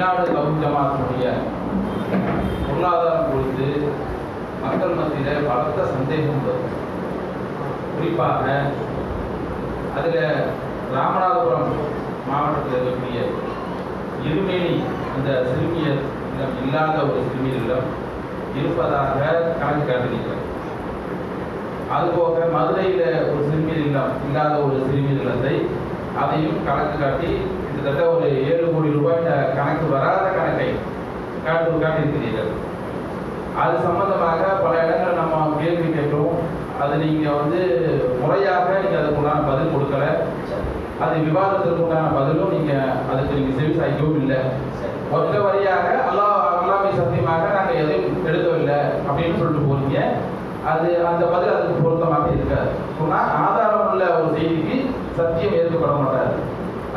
Tamil Nadu gown ஜமாத்தினுடைய பொருளாதாரம் குறித்து மக்கள் மத்தியில் பலத்த சந்தேகம் வரும். குறிப்பாக அதில் ராமநாதபுரம் மாவட்டத்தில் இருக்கக்கூடிய இருமேனி அந்த சிறுமியர் இல்லம் இல்லாத ஒரு சிறுமியர் இல்லம் இருப்பதாக கணக்கு காட்டியிருக்கிறது அதுபோக மதுரையில் ஒரு சிறுமியர் இல்லம் இல்லாத ஒரு சிறுமியர் இல்லத்தை அதையும் கணக்கு காட்டி கிட்டத்தட்ட ஒரு ஏழு கோடி ரூபாய் கணக்கு வராத கணக்கை காட்டு காட்டியிருக்கிறீர்கள். அது சம்பந்தமாக பல இடங்கள் நம்ம கேள்வி கேட்டோம். அது நீங்கள் வந்து முறையாக நீங்கள் அதுக்கு உண்டான பதில் கொடுக்கல. அது விவாதத்திற்கு உண்டான பதிலும் நீங்கள் அதுக்கு நீங்கள் செவி சாய்க்கவும் இல்லை. ஒற்ற வரியாக அல்லா அல்லாமை சத்தியமாக நாங்கள் எதையும் எழுதவில்லை அப்படின்னு சொல்லிட்டு போறீங்க. அது அந்த பதில் அதுக்கு பொருத்தமாக இருக்காது. சொன்னால் ஆதாரம் உள்ள ஒரு செய்திக்கு சத்தியம் ஏற்கப்பட மாட்டாது.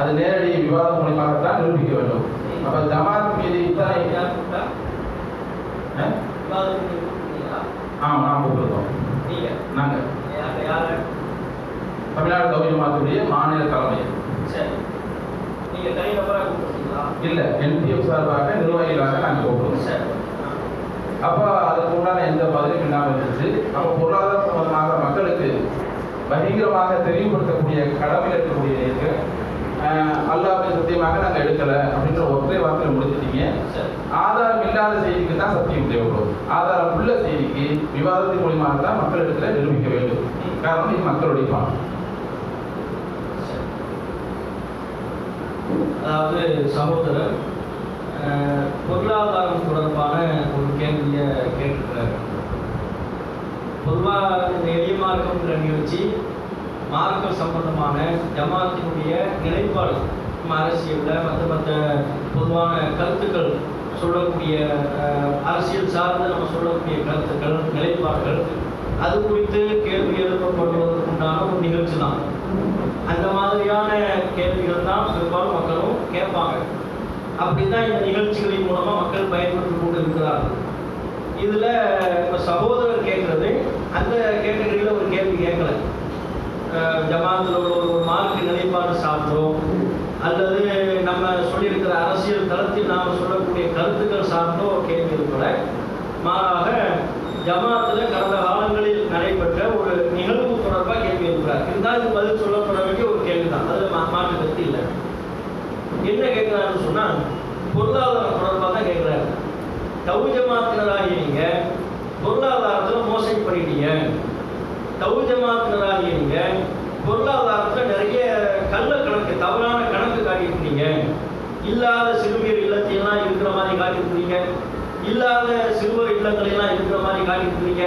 அது நேரடி விவாதம் மூலியமாகத்தான் நிரூபிக்க வேண்டும். அப்போ ஜமாத் மீது இத்தனை? ஆமாம் நாம் கொடுத்துருக்கோம் நாங்கள் தமிழ்நாடு கௌரி மாத்துடைய மாநில தலைமை. இல்லை என்பிஎஃப் சார்பாக நிர்வாகிகளாக நாங்கள் கூப்பிடுவோம் அப்போ அதுக்கு உண்டான எந்த பதிலும் இல்லாமல் இருந்துச்சு. அப்போ பொருளாதார சம்பந்தமாக மக்களுக்கு பகிரமாக தெளிவுபடுத்தக்கூடிய கடமையில் இருக்கக்கூடிய அல்லாஹ்வின் சத்தியமாக நாங்கள் எடுக்கலை அப்படின்ற ஒற்றை வார்த்தையில் முடிச்சிட்டீங்க. ஆதாரம் இல்லாத செய்திக்கு தான் சத்தியம் தேவைப்படும் ஆதாரம் உள்ள செய்திக்கு விவாதத்தின் மூலியமாக தான் மக்களிடத்தில் நிரூபிக்க வேண்டும். காரணம் இது மக்களுடைய பாடம் அதாவது சகோதரர் பொருளாதாரம் தொடர்பான ஒரு கேள்வியை கேட்டிருக்கிறார். பொதுவாக இந்த எளிய மார்க்கம்ன்ற நிகழ்ச்சி மார்க்கம் சம்பந்தமான ஜமாத்தினுடைய நிலைப்பாடு. அரசியலில் மற்ற மற்ற பொதுவான கருத்துக்கள் சொல்லக்கூடிய அரசியல் சார்ந்து நம்ம சொல்லக்கூடிய கருத்துக்கள் நிலைப்பாடுகள் அது குறித்து கேள்வி எழுப்பப்படுவதற்கு உண்டான ஒரு நிகழ்ச்சி தான். அந்த மாதிரியான கேள்விகள் தான் பெரும்பாலும் மக்களும் கேட்பாங்க. அப்படிதான் இந்த நிகழ்ச்சிகளின் மூலமாக மக்கள் பயன்பெற்று கொண்டு இருக்கிறார்கள் இதில் இப்போ சகோதரர் கேட்கறது அந்த கேட்டகரியில் ஒரு கேள்வி கேட்கல. ஜமாத்தில் உள்ள ஒரு மார்க்கு நிலைப்பாடு சார்ந்தோம். அல்லது நம்ம சொல்லியிருக்கிற அரசியல் தளத்தில் நாம் சொல்லக்கூடிய கருத்துக்கள் சார்ந்தோ கேள்வி கூட மாறாக ஜமாத்துல கடந்த காலங்களில் நடைபெற்ற ஒரு நிகழ்வு தொடர்பாக கேள்வி இருக்கிறார் இருந்தால் இது பதில் சொல்லப்பட வேண்டிய ஒரு கேள்விதான். தான் மா மாற்று கருத்து இல்லை. என்ன கேட்குறாருன்னு சொன்னால் பொருளாதாரம் தொடர்பாக தான் கேட்குறாரு தவு ஜமாத்தினராகிய நீங்கள் பொருளாதாரத்தில் மோசடி பண்ணிட்டீங்க. தவு ஜமாத்தினராகிய நீங்க நிறைய கள்ள கணக்கு தவறான கணக்கு காட்டியிருந்தீங்க இல்லாத சிறுமியர் இல்லத்தையெல்லாம் இருக்கிற மாதிரி காட்டியிருந்தீங்க இல்லாத சிறுவர் இல்லங்களெல்லாம் இருக்கிற மாதிரி காட்டியிருந்தீங்க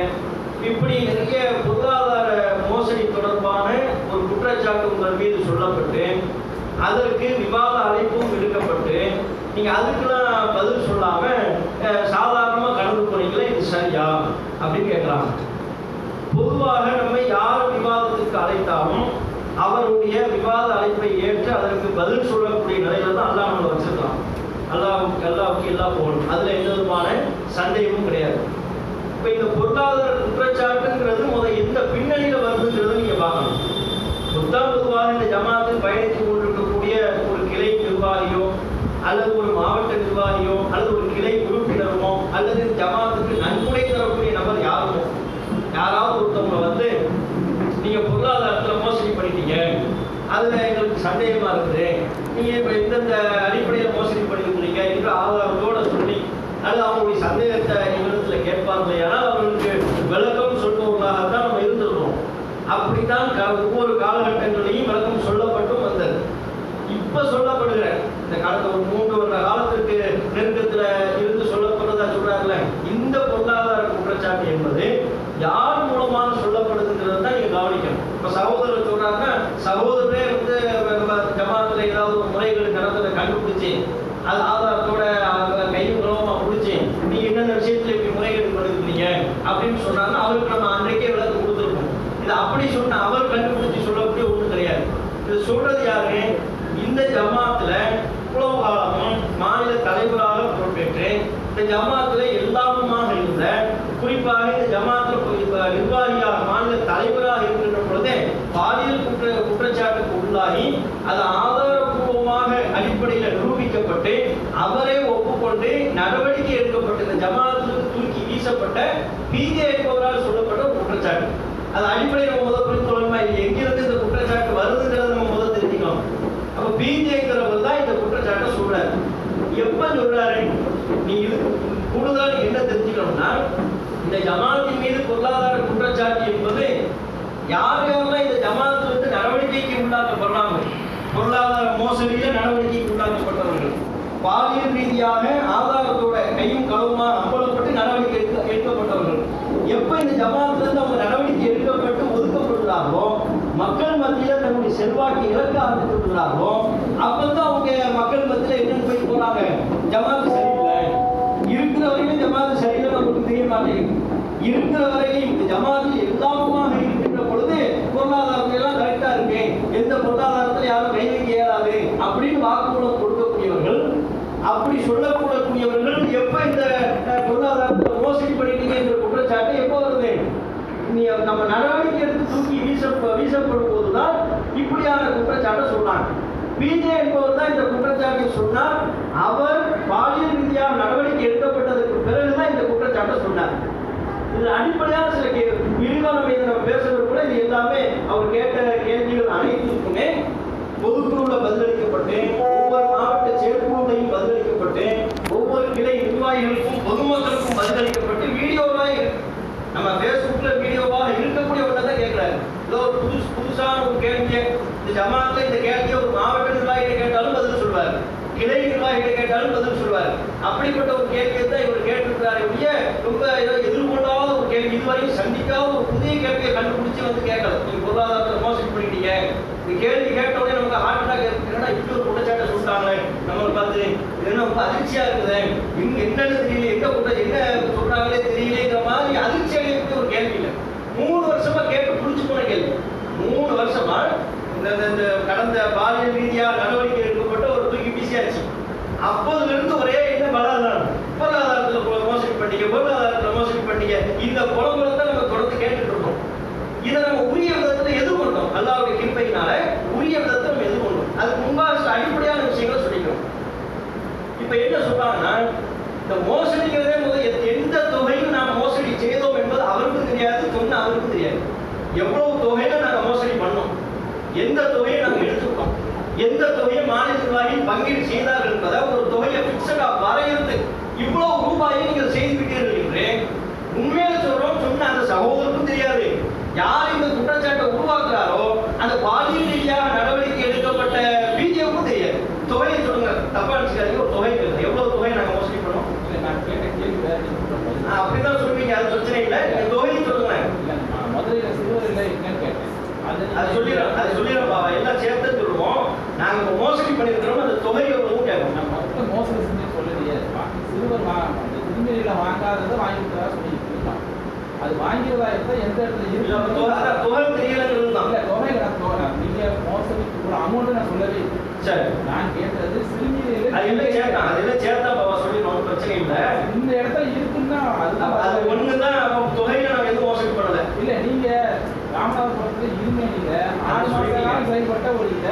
இப்படி நிறைய பொருளாதார மோசடி தொடர்பான ஒரு குற்றச்சாட்டு உங்கள் மீது சொல்லப்பட்டு அதற்கு விவாத அழைப்பும் விடுக்கப்பட்டு நீங்கள் அதுக்கெல்லாம் பதில் சொல்லாமல் சாதாரணமாக கலந்து போனீங்களே இது சரியா? அப்படின்னு கேட்குறாங்க பொதுவாக நம்ம யார் விவாதத்துக்கு அழைத்தாலும் அவருடைய விவாத அழைப்பை ஏற்று அதற்கு பதில் சொல்லக்கூடிய நிலையில தான் அல்லாஹ் நம்மளை வச்சிருக்கலாம் அல்லாஹ்வுக்கு அல்லாவுக்கு எல்லாம் போகணும். அதுல எந்த விதமான சந்தேகமும் கிடையாது இப்ப இந்த பொருளாதார குற்றச்சாட்டுங்கிறது முத எந்த பின்னணியில வருதுங்கிறத நீங்க பார்க்கணும் புத்தம் பொதுவாக இந்த ஜமாத்தில் பயணித்து கொண்டிருக்கக்கூடிய ஒரு கிளை நிர்வாகியோ அல்லது ஒரு மாவட்ட நிர்வாகியோ அல்லது ஒரு கிளை உறுப்பினருமோ அல்லது இந்த ஜமாத்துக்கு நன்கொடை தரக்கூடிய நபர் யாருமோ யாராவது ஒருத்தவங்க வந்து நீங்க பொருளாதாரத்துல மோசடி பண்ணிட்டீங்க அதுல எங்களுக்கு சந்தேகமா இருக்குது நீங்க இப்ப எந்தெந்த அடிப்படையில மோசடி பண்ணிருக்கிறீங்க என்று ஆதாரத்தோட சொல்லி அது அவங்களுடைய சந்தேகத்தை எங்களிடத்துல கேட்பார்கள் ஆனால் அவர்களுக்கு விளக்கம் சொல்பவர்களாக தான் நம்ம இருந்திருக்கோம் அப்படித்தான் க- ஒவ்வொரு காலகட்டங்களிலையும் விளக்கம் சொல்லப்பட்டும் வந்தது இப்ப சொல்லப்படுகிற இந்த கடந்த ஒரு மூன்று வருட காலத்திற்கு நெருக்கத்துல இருந்து சொல்லப்படுறதா சொல்றாங்கல்ல இந்த பொருளாதார குற்றச்சாட்டு என்பது யார் மூலமாக சொல்லப்படுதுங்கிறத தான் நீங்க கவனிக்கணும் இப்ப சகோதரர் சொல்றாங்க சகோதரரே வந்து நம்ம ஜமாத்துல ஏதாவது ஒரு முறைகள் நடந்ததை கண்டுபிடிச்சு அது ஆதாரத்தோட அவங்க கையும் களவுமா பிடிச்சி நீங்க என்னென்ன விஷயத்துல இப்படி முறைகேடு பண்ணிருக்கீங்க அப்படின்னு சொன்னாங்க அவருக்கு நம்ம அன்றைக்கே விளக்கம் கொடுத்துருக்கோம் இது அப்படி சொன்ன அவர் கண்டுபிடிச்சு சொல்லக்கூடிய ஒண்ணும் கிடையாது இது சொல்றது யாரு இந்த ஜமாத்துல இவ்வளவு காலமும் மாநில தலைவராக பொறுப்பேற்று இந்த ஜமாத்துல எல்லாமுமாக இருந்த குறிப்பாக இந்த ஜமாத்துல இப்ப நிர்வாகியாக மாநில தலைவராக இருக்கின்ற பொழுதே பாலியல் குற்ற குற்றச்சாட்டுக்கு உள்ளாகி அது ஆதாரபூர்வமாக அடிப்படையில் நிரூபிக்கப்பட்டு விசாரிக்கப்பட்டு அவரே ஒப்புக்கொண்டு நடவடிக்கை எடுக்கப்பட்ட இந்த ஜமாத்திலிருந்து தூக்கி வீசப்பட்ட பிஜே சொல்லப்பட்ட குற்றச்சாட்டு. அது அடிப்படையில் நம்ம முதல் புரிந்து கொள்ளணுமா இது எங்கிருந்து இந்த குற்றச்சாட்டு வருதுங்கிறத நம்ம முதல் தெரிஞ்சுக்கணும். அப்ப பிஜேங்கிறவர் தான் இந்த குற்றச்சாட்டை சொல்றாரு. எப்ப சொல்றாரு? நீ இது என்ன தெரிஞ்சுக்கணும்னா இந்த ஜமாத்தின் மீது பொருளாதார குற்றச்சாட்டு என்பது யார் யாரெல்லாம் இந்த ஜமாத்துல வந்து நடவடிக்கைக்கு உள்ளாக்கப்படுறாங்க பொருளாதார மோசடியில நடவடிக்கைக்கு உள்ளாக்கப்பட்டவர்கள். பாலியல் ரீதியாக ஆதாரத்தோட கையும் களவுமா? அம்பலப்பட்டு நடவடிக்கை எடுக்க எடுக்கப்பட்டவர்கள் எப்ப இந்த ஜமாத்துல இருந்து அவங்க நடவடிக்கை எடுக்கப்பட்டு ஒதுக்கப்படுகிறார்களோ மக்கள் மத்தியில தன்னுடைய செல்வாக்கு இழக்க ஆரம்பித்துள்ளார்களோ அப்பதான் அவங்க மக்கள் மத்தியில என்னன்னு போய் போறாங்க ஜமாத்து சரியில்லை. இருக்கிற வரையிலும் ஜமாத்து சரியில்லை நமக்கு தெரிய மாட்டேங்குது. இருக்கிற வரையிலும் இந்த ஜமாத்தில் எல்லாமுமாக இருக்கின்ற பொழுது பொருளாதாரத்துல எல்லாம் கரெக்டா இருக்கு. எந்த பொருளாதாரத்துல யாரும் கை வைக்க இயலாது அப்படின்னு வாக்குமூலம் கொடுக்கக்கூடியவர்கள் அப்படி சொல்லக்கூடக்கூடியவர்கள் எப்ப இந்த பொருளாதாரத்தை மோசடி பண்ணிட்டீங்க என்ற குற்றச்சாட்டு எப்போ வருது? நீ நம்ம நடவடிக்கை எடுத்து தூக்கி வீச வீசப்படும் போதுதான் குற்றச்சாட்டை சொன்னாங்க. பிஜே என்பவர் தான் இந்த குற்றச்சாட்டை சொன்னார். அவர் பாலியல் ரீதியாக நடவடிக்கை எடுக்கப்பட்டதற்கு பிறகுதான் இந்த குற்றச்சாட்டை சொன்னார். இது அடிப்படையான சில கேள்வி விரிவான மீது நம்ம பேசுறது கூட இது எல்லாமே அவர் கேட்ட கேள்விகள் அனைத்துக்குமே பொதுக்குழுல பதிலளிக்கப்பட்டு ஒவ்வொரு மாவட்ட செயற்குழுவையும் பதிலளிக்கப்பட்டு ஒவ்வொரு கிளை நிர்வாகிகளுக்கும் பொதுமக்களுக்கும் பதிலளிக்கப்பட்டு வீடியோவாக இருக்கு. நம்ம பேஸ்புக்ல வீடியோவாக இருக்கக்கூடிய ஒன்றை தான் கேட்கிறாரு ஏதோ புதுசு புதுசான ஒரு கேள்வியை இந்த ஜமாத்துல இந்த கேள்வியை ஒரு மாவட்ட நிர்வாகிகிட்ட கேட்டாலும் பதில் சொல்வார். கிளை நிர்வாகிகிட்ட கேட்டாலும் பதில் சொல்வார். அப்படிப்பட்ட ஒரு கேள்வியை தான் இவர் கேட்டிருக்கிறார் ஒழிய ரொம்ப ஏதோ எதிர்கொள்ளாத ஒரு கேள்வி இதுவரையும் சந்திக்காத ஒரு புதிய கேள்வியை கண்டுபிடிச்சு வந்து கேட்கல. நீங்க பொருளாதாரத்தை மோசடி பண்ணிட்டீங்க இந்த கேள்வி கேட்ட உடனே நமக்கு ஹார்ட் அட்டாக் என்னடா இப்படி ஒரு குற்றச்சாட்டை சொல்லிட்டாங்களே நம்மளை பார்த்து இது ரொம்ப அதிர்ச்சியா இருக்குது? இங்க என்னன்னு தெரியல எந்த குற்ற என்ன சொல்றாங்களே தெரியலங்கிற மாதிரி அதிர்ச்சி அடையக்கூடிய ஒரு கேள்வி இல்லை. மூணு வருஷமா கேட்டு புடிச்சு போன கேள்வி. மூணு வருஷமா இந்த இந்த- கடந்த பாலியல் ரீதியா நடவடிக்கை எடுக்கப்பட்ட ஒரு தூக்கி வீசியாச்சு அப்போதுல இருந்து ஒரே என்ன பலாதாரம் பொருளாதாரத்துல மோசடி பண்ணீங்க பொருளாதாரத்துல மோசடி பண்ணீங்க இந்த குழம்புலத்தை நம்ம தொடர்ந்து கேட்டுட்டு இருக்கோம். இதை நம்ம உரிய விதத்துல எதிர்கொண்டோம் அல்லாவுடைய கிருப்பையினால உரிய விதத்துல நம்ம எதிர்கொண்டோம் அதுக்கு முன்பாக சில அடிப்படையான விஷயங்களை சொல்லிக்கிறோம். இப்ப என்ன சொல்றாங்கன்னா இந்த மோசடிங்கிறதே முதல் எந்த- எந்த தொகையும் நாம் மோசடி செய்தோம் என்பது அவருக்கும் தெரியாது சொன்ன அவருக்கும் தெரியாது. எவ்வளவு தொகையில நாங்க மோசடி பண்ணோம் எந்த தொகையை நாங்க எடுத்துக்கிட்டோம் எந்த தொகையை மாநில நிர்வாகி பங்கீடு செய்தார்கள் என்பதை ஒரு தொகையை பிக்சடா வரையறுத்து இவ்வளவு ரூபாயை நீங்கள் செய்து விட்டீர்கள் என்று உண்மையில சொல்றோம் சொன்ன அந்த சகோதரருக்கும் தெரியாது. யார் இந்த குற்றச்சாட்டை உருவாக்குறாரோ அந்த பாலியல் ரீதியாக நடவடிக்கை எடுக்கப்பட்ட பிஜேவுக்கும் தெரியாது. தொகையை சொல்லுங்க. தப்பா நினைச்சுக்காதீங்க. ஒரு தொகை. எவ்வளவு தொகை நாங்க மோசடி பண்ணோம்? அப்படிதான் சொல்லுவீங்க. அது பிரச்சனை இல்லை. தொகையை சொல்லுங்க மதுரையில சிறுவர் இல்லை. அது சொல்லிடுறோம் அது பாபா எல்லாம் சேர்த்து சொல்லுவோம். நாங்க இப்ப மோசடி பண்ணிருக்கிறோம் அந்த தொகை எவ்வளவு கேட்கணும். நான் மொத்த மோசடி செஞ்சு சொல்லலையே. சிறுவர் திருமணியில வாங்காததை வாங்கி கொடுத்ததா சொல்லிட்டு இருக்கான். அது வாங்கியதா இருந்தா எந்த இடத்துல இருக்கு? தொகை தெரியலங்கிறது தான். இல்ல தொகை நான் தொகை நீங்க மோசடிக்கு ஒரு அமௌண்ட் நான் சொல்லவே. சரி. நான் கேட்டது சிறுமியில அது எல்லாம் சேர்த்தான் அது எல்லாம் சேர்த்தா பாபா சொல்லிடுவோம் ஒண்ணும் பிரச்சனை இல்லை. இந்த இடத்துல இருக்குன்னா அதுதான் அப்ப அது ஒண்ணுதான் அப்ப தொகையில நம்ம எதுவும் மோசடி பண்ணல இல்ல நீங்க ராமநாதபுரத்துல இருமே நீங்க ஆறு மாச காலம் செயல்பட்ட ஒரு இத.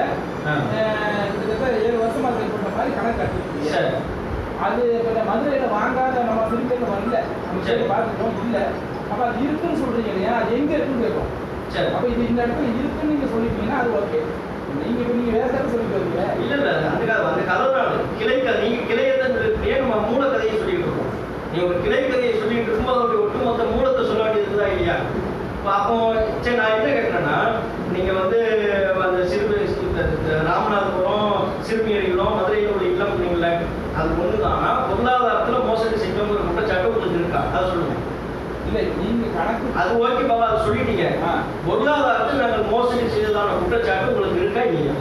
கிட்டத்தட்ட ஏழு வருஷமா செயல்பட்ட மாதிரி கணக்கு கட்டிருக்கீங்க. சரி. அது இப்ப இந்த மதுரையில வாங்காத நம்ம திருப்பி வரல. நம்ம சரி. பார்த்துட்டோம் இல்ல. அப்ப அது இருக்குன்னு சொல்றீங்க இல்லையா? அது எங்க இருக்குன்னு கேட்கும் சரி. அப்ப இது இந்த இடத்துல இருக்குன்னு நீங்க சொல்லிட்டீங்கன்னா அது ஓகே. நீங்க இப்ப நீங்க வேற ஏதாவது சொல்லிட்டு வரீங்க இல்ல இல்ல கதை அந்த கதை கிளை கதை நீங்க கிளையை நம்ம மூல கதையை சொல்லிட்டு இருக்கோம். நீ ஒரு கிளை கதையை சொல்லிட்டு இருக்கும்போது அதோடைய ஒட்டுமொத்த மூலத்தை சொல்ல வேண்டியது இல்லையா? அப்போ சரி நான் என்ன கேட்கிறேன்னா நீங்க வந்து அந்த சிறு இந்த- இந்த ராமநாதபுரம் சிறுமியர்களும் மதுரையில் உள்ள இல்லம் சொன்னீங்கல்ல அது ஒண்ணுதான் பொருளாதாரத்துல மோசடி செஞ்சவங்க குற்றச்சாட்டு உங்களுக்கு இருக்கா அதை சொல்லுங்க இல்ல நீங்க கணக்கு அது ஓகே பாபா அதை சொல்லிட்டீங்க. பொருளாதாரத்தில் நாங்கள் மோசடி செய்ததான குற்றச்சாட்டு உங்களுக்கு இருக்கா இல்லையா?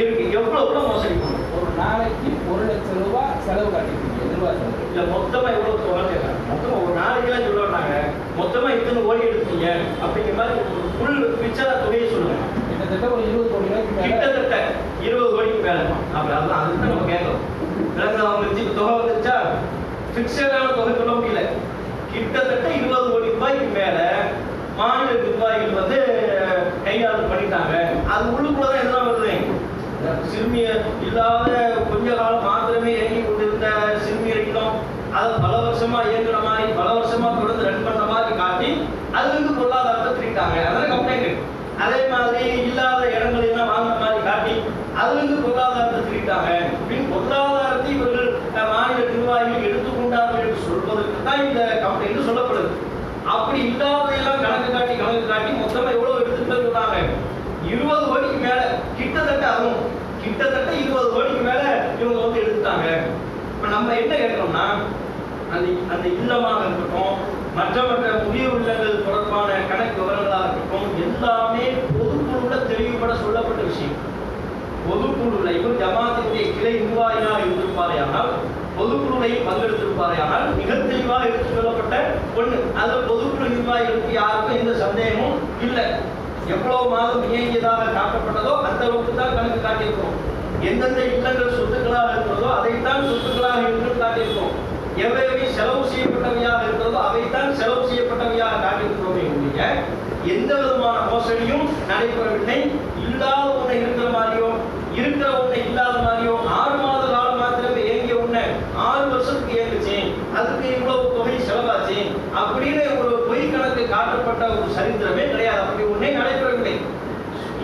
இருக்கு. எவ்வளவு எவ்வளவு மோசடி பண்ணோம் ஒரு நாளைக்கு ஒரு லட்சம் ரூபாய் செலவு கட்டிருக்கீங்க செலவு. இல்ல மொத்தமா எவ்வளவு தொகை கேட்கறாங்க மொத்தமா ஒரு நாளைக்கெல்லாம் சொல்ல மாட்டாங்க மொத்தமா இத்தனை கோடி எடுத்தீங்க. அப்படிங்கிற மாதிரி ஒரு ஃபுல் பிக்சரா தொகையை சொல்லுங்க. கிட்டத்தட்ட ஒரு இருபது கோடி ரூபாய்க்கு கிட்டத்தட்ட இருபது கோடிக்கு மேல. அப்படி அதுதான் அதுக்கு தான் நம்ம அவங்களுக்கு இப்ப தொகை வந்துருச்சா? பிக்சடான தொகை சொல்ல முடியல. கிட்டத்தட்ட இருபது கோடி ரூபாய்க்கு மேல மாநில நிர்வாகிகள் வந்து கையாளு பண்ணிட்டாங்க. அது உள்ளுக்குள்ளதான் எதெல்லாம் வருது சிறுமிய இல்லாத கொஞ்ச காலம் மாத்திரமே இயங்கி கொண்டிருந்த சிறுமியர் இல்லம் அதை பல வருஷமா இயங்குற மாதிரி பல வருஷமா தொடர்ந்து ரன் பண்ற மாதிரி காட்டி அதுல இருந்து பொருளாதாரத்தை திருட்டாங்க அதான் கம்ப்ளைண்ட் அதே மாதிரி இல்லாத இடங்களை எல்லாம் வாங்கின மாதிரி காட்டி அதுல இருந்து பொருளாதாரத்தை திருட்டாங்க பின் பொருளாதாரத்தை இவர்கள் அஹ், மாநில நிர்வாகிகள் எடுத்துக்கொண்டார்கள் என்று சொல்வதற்கு தான் இந்த கம்ப்ளைண்ட் சொல்லப்படுது அப்படி இல்லாததையெல்லாம் கணக்கு காட்டி கணக்கு காட்டி மொத்தமா எவ்வளவு எடுத்துட்டு சொன்னாங்க இருபது கோடிக்கு மேல கிட்டத்தட்ட அதுவும் கிட்டத்தட்ட இருபது கோடிக்கு மேல இவங்க வந்து எடுத்துட்டாங்க இப்ப நம்ம என்ன கேட்கணும்னா அந்த அந்த இல்லமாக இருக்கட்டும் மற்றவற்ற மற்ற உள்ளங்கள் தொடர்பான கணக்கு விவரங்களாக இருக்கட்டும் எல்லாமே பொதுக்குழுல தெளிவுபட சொல்லப்பட்ட விஷயம். பொதுக்குழுல இவர் ஜமாத்தினுடைய கிளை நிர்வாகியாக இருந்திருப்பாரையானால் பொதுக்குழுவையும் பங்கெடுத்திருப்பாரையானால் மிக தெளிவாக எடுத்து சொல்லப்பட்ட பொண்ணு. அது பொதுக்குழு நிர்வாகிகளுக்கு யாருக்கும் எந்த சந்தேகமும் இல்லை. எவ்வளவு மாதம் இயங்கியதாக காட்டப்பட்டதோ அந்த அளவுக்கு தான் கணக்கு காட்டியிருக்கிறோம். எந்தெந்த இல்லங்கள் சொத்துக்களாக இருக்கிறதோ அதைத்தான் சொத்துக்களாக என்று காட்டியிருக்கிறோம் எவ்வளவு செலவு செய்யப்பட்டவையாக இருக்கிறதோ அவைத்தான் செலவு செய்யப்பட்டவையாக காட்டியிருக்கிறோமே ஒழிய எந்த விதமான மோசடியும் நடைபெறவில்லை. இல்லாத ஒன்றை இருக்கிற மாதிரியோ இருக்கிற ஒன்றை இல்லாத மாதிரியோ ஆறு மாத காலம் மாத்திரமே ஏங்கிய ஒண்ணை ஆறு வருஷத்துக்கு ஏங்குச்சு அதுக்கு இவ்வளவு தொகை செலவாச்சு அப்படின்னு ஒரு பொய் கணக்கு காட்டப்பட்ட ஒரு சரித்திரமே கிடையாது. அப்படி ஒண்ணே நடைபெறவில்லை.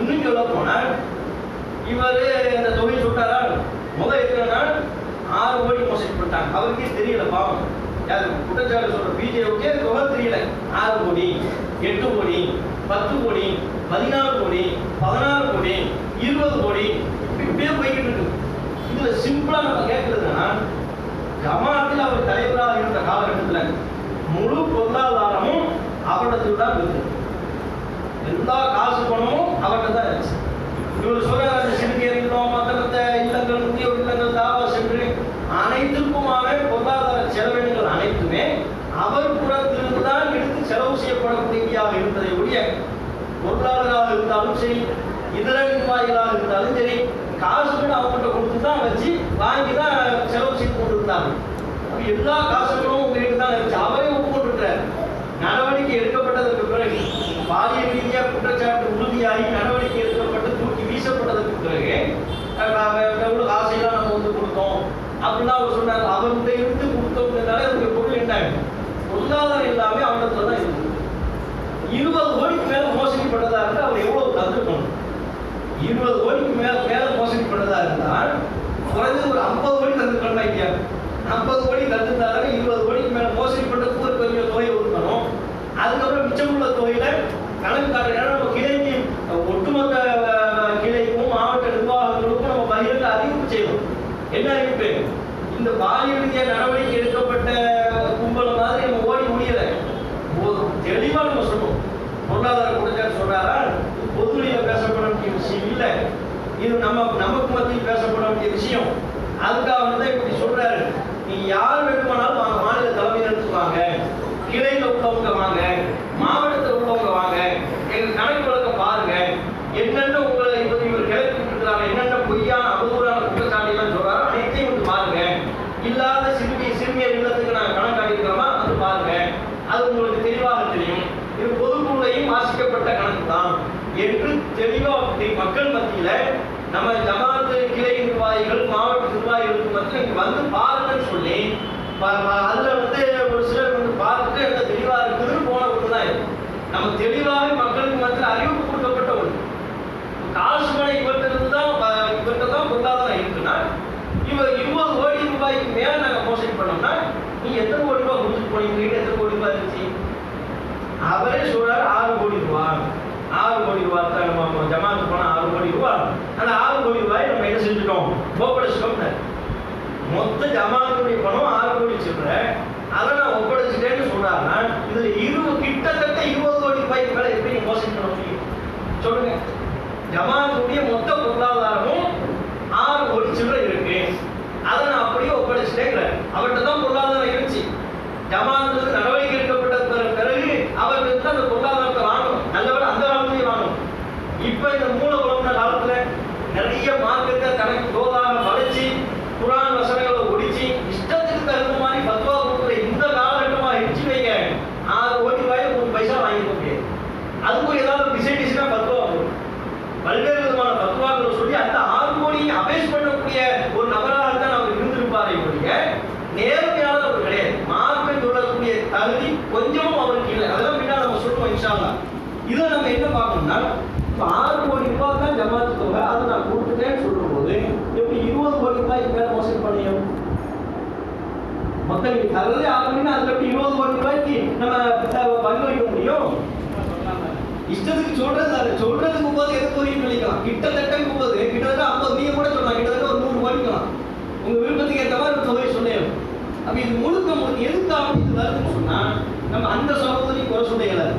இன்னும் சொல்ல போனால் இவர் இந்த தொகை சுட்டாரால் முதல் எத்தனை நாள் ஆறு கோடி மோசடி பண்ணிட்டாங்க அவருக்கே தெரியல பாவம். யாரு? குற்றச்சாட்டு சொல்ற பிஜேபிக்கே தொகை தெரியல. ஆறு கோடி எட்டு கோடி பத்து கோடி பதினாறு கோடி பதினாறு கோடி இருபது கோடி இப்படியே போய்கிட்டு இருக்கு. இதுல சிம்பிளா நம்ம கேட்கறதுன்னா ஜமாத்தில் அவர் தலைவராக இருந்த காலகட்டத்தில் முழு பொருளாதாரமும் அவரிடத்தில் தான் இருக்கு எல்லா காசு பணமும் அவர்கிட்ட தான் இருந்துச்சு. இவர் சொல்ற அந்த சிறுநீர் இல்லம் மற்ற மற்ற இல்லங்கள் முதியோர் இல்லங்கள் தாவா சென்று அனைத்துக்குமான பொருளாதார செலவினங்கள் அனைத்துமே அவர் புறத்திலிருந்து தான் எடுத்து செலவு செய்யப்படக்கூடியவையாக இருந்ததை ஒழிய பொருளாளராக இருந்தாலும் சரி இதர இருந்தாலும் சரி காசு கூட அவங்ககிட்ட கொடுத்து தான் வச்சு வாங்கி தான் செலவு செய்து கொண்டிருந்தாங்க. எல்லா காசுகளும் உங்ககிட்ட தான் இருந்துச்சு. அவரே ஒப்புக்கொண்டிருக்கிறார் நடவடிக்கை எடுக்கப்பட்டதற்கு பிறகு பாலியல் ரீதியாக குற்றச்சாட்டு உறுதியாகி நடவடிக்கை எடுக்கப்பட்டு தூக்கி வீசப்பட்டதற்கு பிறகு எவ்வளோ காசையெல்லாம் நம்ம வந்து கொடுத்தோம். அப்படிலாம் அவர் சொன்னார். அவர்கிட்ட இருந்து கொடுத்தோம்னாலே அதனுடைய பொருள் என்ன பொருளாதாரம் எல்லாமே அவனிடத்துல தான் இருக்குது இருபது கோடிக்கு மேல மோசடி பண்ணதா இருந்தா அவர் எவ்வளவு தந்திருக்கணும்? இருபது கோடிக்கு மேல மேல மோசடி பண்ணதா இருந்தால் குறைஞ்சது ஒரு ஐம்பது கோடி தந்து ஐயா ஐம்பது கோடி தந்துருந்தாலும் இருபது கோடிக்கு மேல மோசடி பண்றதுக்கு ஒரு பெரிய தொகை கொடுக்கணும் அதுக்கப்புறம் மிச்சமுள்ள தொகையில கணக்கு காட்டுற நம்ம கிளைக்கு ஒட்டுமொத்த அஹ், கிளைக்கும் மாவட்ட நிர்வாகங்களுக்கும் நம்ம பகிரங்க அறிவிப்பு செய்யணும் என்ன அறிவிப்பு இந்த பாலியல் ரீதியாக நடவடிக்கை எடுக்கப்பட்ட கும்பல் மாதிரி நம்ம ஓடி முடியலை ஒரு தெளிவா நம்ம சொல்லணும் பொருளாதார குற்றச்சாட்டு சொல்றாரா இது பொதுவெளியில பேசப்பட வேண்டிய விஷயம் இல்ல இது நம்ம நமக்கு மத்தியில் பேசப்பட வேண்டிய விஷயம். அதுக்காக வந்து இப்படி சொல்றாரு. நீ யார் வேண்டுமானாலும் வாங்க மாநில தலைமையிடத்துக்கு வாங்க கிளையில் உள்ளவங்க வாங்க மாவட்டத்தில் உள்ளவங்க வாங்க. எங்க கணக்கு வழக்க பாருங்க. என்னென்ன உங்களை இவர் இவர் கிளப்பி என்னென்ன பொய்யான அவதூறான குற்றச்சாட்டு எல்லாம் சொல்றாரோ அனைத்தையும் வந்து பாருங்க. இல்லாத சிறுமி சிறுமியர் இல்லத்துக்கு நாங்கள் கணக்காடிக்கிறோமா அது வந்து பாருங்க. அது உங்களுக்கு தெளிவாக தெரியும். இது பொதுக்குள்ளையும் வாசிக்கப்பட்ட கணக்கு தான். என்று தெளிவாக மக்கள் மத்தியில் நம்ம ஜமாத்து கிளை நிர்வாகிகள் மாவட்ட நிர்வாகிகளுக்கு மட்டும் இங்க வந்து பாருங்கன்னு சொல்லி ப- அதுல வந்து ஒரு சிலர் வந்து பார்த்துட்டு அந்த தெளிவா இருக்குதுன்னு போன ஒன்று தான் இருக்கும் நம்ம தெளிவாக மக்களுக்கு மட்டும் அறிவிப்பு கொடுக்கப்பட்ட ஒன்று காசு பணம் இவர்கிட்ட இருந்து தான் இவர்கிட்ட தான் பொருளாதாரம் இருக்குன்னா இவ இருபது கோடி ரூபாய்க்கு மேல நாங்க மோசடி பண்ணோம்னா நீ எத்தனை கோடி ரூபாய் கொடுத்துட்டு போனீங்க? எத்தனை கோடி ரூபாய் இருந்துச்சு? அவரே சொல்றாரு ஆறு கோடி ரூபாய் ஆறு கோடி ரூபாய் தான் நம்ம ஜமாத்து போனால் ஆறு கோடி ரூபாய். அந்த ஆறு கோடி ரூபாய் நம்ம என்ன செஞ்சுட்டோம்? ஒப்படைச்சிட்டோம்னு. மொத்த ஜமாத்துடைய பணம் ஆறு கோடி சில்லற. அதை நான் ஒப்படைச்சிட்டேன்னு சொல்றாருன்னா இதுல இருபது கிட்டத்தட்ட இருபது கோடி ரூபாய் மேல எப்படி மோசடி பண்ண முடியும்? சொல்லுங்க. ஜமாத்துடைய மொத்த பொருளாதாரமும் ஆறு கோடி சில்லறை இருக்கு. அதை நான் அப்படியே ஒப்படைச்சிட்டேங்கிறேன் அவர்கிட்ட தான் பொருளாதாரம் இருந்துச்சு. ஜமாத்துக்கு நடவடிக்கை எடுக்கப்பட்ட பிற- பிறகு அவர்கள் தான் அந்த பொருளாதாரத்தை வாங்கணும் நல்லவேளை அந்த காலத்திலேயே வாங்கணும் இப்ப இந்த மூல உலக காலத்துல நிறைய மார்க்கத்தை தனக்கு தோதாக வளைச்சு குரான் வசனங்களை ஒடிச்சு இஷ்டத்துக்கு தகுந்த மாதிரி பத்வா கொடுக்குற இந்த காலகட்டமா இருந்துச்சு வைங்க ஆறு கோடி ரூபாய் மூணு பைசா வாங்கிக்க முடியாது அதுக்கும் ஏதாவது டிசைன் டிசைனா பத்வா வரும் பல்வேறு விதமான பத்வாக்கள் அதாவது ஆறு மணினா அதுல எப்படி இருபது கோடி ரூபாய்க்கு நம்ம அஹ், பங்கு வைக்க முடியும்? இஷ்டத்துக்கு சொல்றது அது சொல்றதுக்கு முப்பது எதுக்கு வரைக்கும் பண்ணிக்கலாம் கிட்டத்தட்ட முப்பது கிட்டத்தட்ட ஐம்பது. நீங்க கூட சொல்லலாம். கிட்டத்தட்ட ஒரு நூறு கோடிக்கலாம் உங்க விருப்பத்துக்கு ஏற்ற மாதிரி ஒரு தொகை சொல்லிடலாம் அப்ப இது முழுக்க முழுக்க எதுக்காக இது வருதுன்னு சொன்னா நம்ம அந்த சகோதரி குறை சொல்ல இயலாது.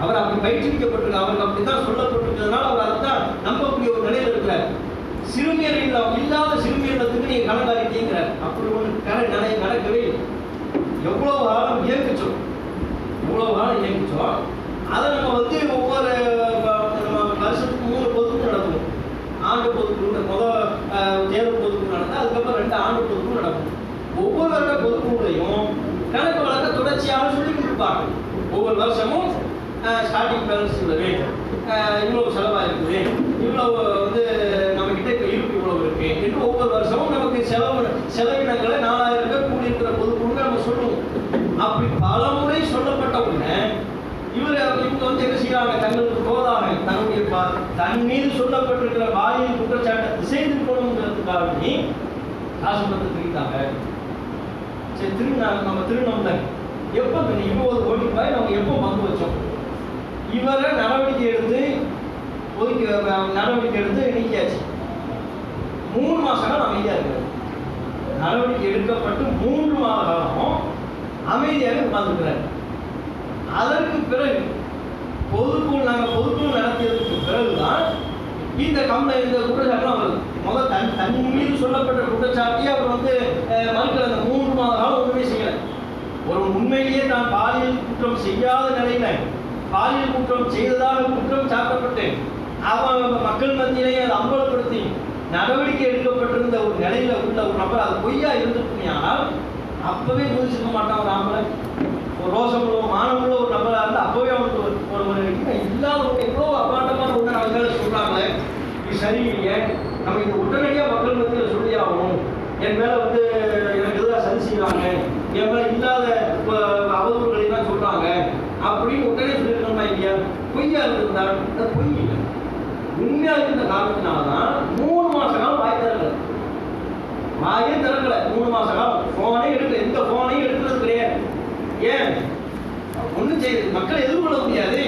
அவர் அப்படி பயிற்றுவிக்கப்பட்டிருக்க அவருக்கு அப்படித்தான் சொல்லப்பட்டிருக்கிறதுனால அவர் அதுதான் நம்பக்கூடிய ஒரு நிலையில் இருக்கிறார். சிறுமியர் இல்ல இல்லாத சிறுமியர்களுக்கு நீங்க கடன் அப்படி ஒன்று கடன் நடை நடக்கவே இல்லை. எவ்வளவு இவ்வளோ காலம் இயங்குச்சோம் அதை நம்ம வந்து ஒவ்வொரு நம்ம வருஷத்துக்கு மூணு பொதுக்கும் நடக்கும். ஆண்டு பொதுக்குழு முதல் தேர்வு பொதுக்குழு நடந்தா அதுக்கப்புறம் ரெண்டு ஆண்டு பொதுக்குழு நடக்கும். ஒவ்வொரு வருட பொதுக்குழுலையும் கணக்கு வழக்க தொடர்ச்சியாக சொல்லி கொடுப்பாங்க. ஒவ்வொரு வருஷமும் ஸ்டார்டிங் பேலன்ஸ் இவ்வளவு அஹ், இவ்வளவு செலவா இருக்குது இவ்வளவு வந்து நம்ம கிட்ட இருப்பு இவ்வளவு இருக்கு. என்று ஒவ்வொரு வருஷமும் நமக்கு செலவு செலவினங்களை நாலாயிரம் ரூபாய் கூடியிருக்கிற பொதுக்குழு நம்ம சொல்லுவோம். அப்படி பல முறை சொல்லப்பட்ட உடனே இவர் இவங்க வந்து என்ன செய்யறாங்க தங்களுக்கு போதாங்க தன்னுடைய தன் மீது சொல்லப்பட்டிருக்கிற பாலியல் குற்றச்சாட்டை திசைந்து போகணுங்கிறதுக்காக வேண்டி காசு பணத்தை சரி திருநாங்க நம்ம திருநம் தான் எப்போ இருபது கோடி ரூபாய் நம்ம எப்போ பங்கு வச்சோம்? இவரை நடவடிக்கை எடுத்து ஒதுக்கி நடவடிக்கை எடுத்து நீக்கியாச்சு. மூணு மாசம் காலம் அமைதியா இருக்கிறது நடவடிக்கை எடுக்கப்பட்டு மூன்று மாத காலமும் அமைதியாக உட்கார்ந்துருக்கிறார். அதற்கு பிறகு பொதுக்குழு நாங்கள் பொதுக்குழு நடத்தியதற்கு பிறகுதான் இந்த கம்ப்ளை இந்த குற்றச்சாட்டுலாம் வருது. முதல் தன் தன் மீது சொல்லப்பட்ட குற்றச்சாட்டையே அவர் வந்து மறுக்கிற அந்த மூன்று மாத காலம் ஒன்றுமே செய்யலை. ஒரு உண்மையிலேயே நான் பாலியல் குற்றம் செய்யாத நிலையில பாலியல் குற்றம் செய்ததாக குற்றம் சாட்டப்பட்டு அவன் மக்கள் மத்தியிலேயே அதை அம்பலப்படுத்தி நடவடிக்கை எடுக்கப்பட்டிருந்த ஒரு நிலையில உள்ள ஒரு நபர் அது பொய்யா இருந்திருக்குமே ஆனால் அப்பவே புரிஞ்சுக்க மாட்டான் ஒரு ஆம்பளை. ஒரு ரோசமுள்ள மானமுள்ள ஒரு நபரா இருந்தால் அப்பவே அவனுக்கு ஒரு ஒரு ஒரு இல்லாத ஒரு எவ்வளோ அபாண்டமான ஒன்று அவங்க மேல சொல்றாங்களே. இது சரியில்லையே நம்ம இது உடனடியாக மக்கள் மத்தியில் சொல்லி ஆகணும். என் மேல வந்து எனக்கு எதிராக சரி செய்யறாங்க என் மேலே இல்லாத அஹ், அவதூறுகளை தான் சொல்கிறாங்க அப்படின்னு உடனே சொல்லியிருக்கோம்னா இல்லையா? பொய்யா இருந்திருந்தா அது பொய் இல்லை. உண்மையா இருந்த காரணத்தினாலதான் மூணு மாத காலம் வாய் திறக்கலை. வாயே திறக்கலை. மூணு மாத காலம். போனே எடுக்கல எந்த போனையும் எடுக்கிறது கிடையாது ஏன் ஒண்ணும் செய்யுது மக்கள் எதிர்கொள்ள முடியாது.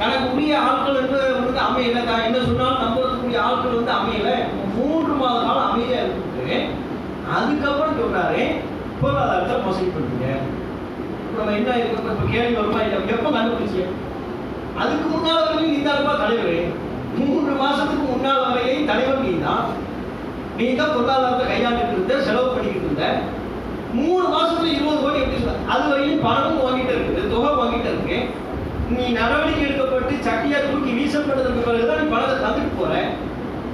தனக்கு உரிய ஆட்கள் வந்து அமையல. தான் என்ன சொன்னாலும் நம்புறதுக்குரிய ஆட்கள் வந்து அமையல. மூன்று மாத காலம் அமைதியா இருக்கு அதுக்கப்புறம் சொல்றாரு பொருளாதாரத்தை மோசடி பண்ணுங்க. நம்ம என்ன இருக்கு இப்ப கேள்வி வருமா இல்லை எப்ப கண்டுபிடிச்சிய அதுக்கு முன்னால் வரையும் நீ தான் தலைவர். மூன்று மாசத்துக்கு முன்னால் வரையும் தலைவர் நீ தான். நீ தான் பொருளாதாரத்தை கையாண்டுட்டு இருந்த செலவு பண்ணிக்கிட்டு இருந்த. மூணு மாசத்துல இருபது கோடி எப்படி அது வரையும் பணமும் வாங்கிட்டு இருக்குது. தொகை வாங்கிட்டு இருக்கு நீ நடவடிக்கை எடுக்கப்பட்டு சட்டியா தூக்கி வீசப்பட்டதுக்கு பிறகுதான் நீ பணத்தை தந்துட்டு போற.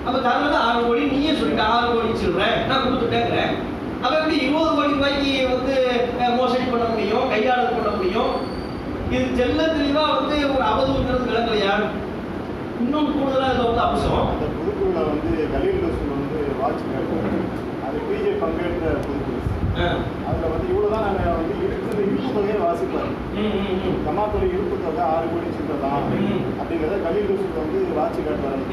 அப்ப தரது ஆறு கோடி நீயே சொல்லிட்ட ஆறு கோடி சொல்றேன் நான் கொடுத்துட்டேங்கிறேன் அப்ப எப்படி இருபது கோடி ரூபாய்க்கு வந்து மோசடி பண்ண முடியும்? கையாளல் பண்ண முடியும்? இது தெல்ல தெளிவா வந்து ஒரு அவதூறுங்கிறது விளங்கலையா? இன்னும் கூடுதலா இதுல வந்து அம்சம். அந்த பொதுக்குழுல வந்து கலீல் ரசூல் வந்து வாட்ச் அது பிஜே பங்கேற்ற பொதுக்குழு அதில் வந்து இவ்வளோ தான் நாங்கள் வந்து தொகையை வாசிப்பார் ம், ம், ம். ஜமாத்தோட இருப்பு தொகை ஆறு கோடி சில்லறை தான் ம். அப்படிங்கிறத கலீல் ரசூல் வந்து வாட்ச்